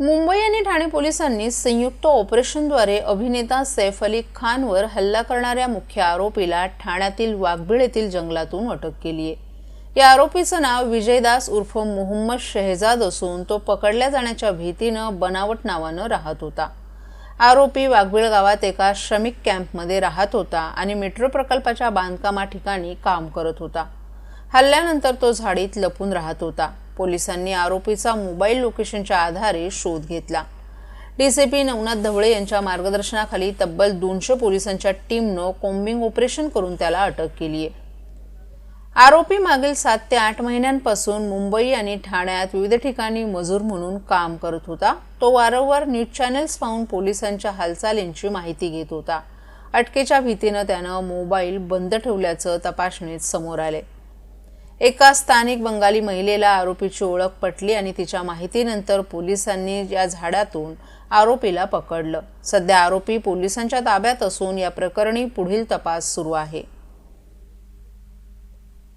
मुंबई आणि ठाणे पोलिसांनी संयुक्त ऑपरेशनद्वारे अभिनेता सैफ अली खानवर हल्ला करणाऱ्या मुख्य आरोपीला ठाण्यातील वाघबीळ येथील जंगलातून अटक केली आहे. या आरोपीचं नाव विजयदास उर्फ मोहम्मद शहजाद असून तो पकडल्या जाण्याच्या भीतीनं बनावट नावानं राहत होता. आरोपी वाघबीळ गावात एका श्रमिक कॅम्पमध्ये राहत होता आणि मेट्रो प्रकल्पाच्या बांधकामा ठिकाणी काम करत होता. हल्ल्यानंतर तो झाडीत लपून राहत होता. पोलिसांनी आरोपीचा मोबाईल लोकेशनच्या आधारे शोध घेतला. डीसीपी नवनाथ धवळे यांच्या मार्गदर्शनाखाली तब्बल दोनशे पोलिसांच्या टीमनं कोम्बिंग ऑपरेशन करून त्याला अटक केली आहे. आरोपी मागील सात ते आठ महिन्यांपासून मुंबई आणि ठाण्यात विविध ठिकाणी मजूर म्हणून काम करत होता. तो वारंवार न्यूज चॅनेल्स पाहून पोलिसांच्या हालचालींची माहिती घेत होता. अटकेच्या भीतीनं त्यानं मोबाईल बंद ठेवल्याचं तपासणीत समोर आले एका स्थानिक बंगाली महिलेला आरोपीची ओळख पटली आणि तिच्या माहितीनंतर पोलिसांनी या झाडातून आरोपीला पकडलं. सध्या आरोपी पोलिसांच्या ताब्यात असून या प्रकरणी पुढील तपास सुरू आहे.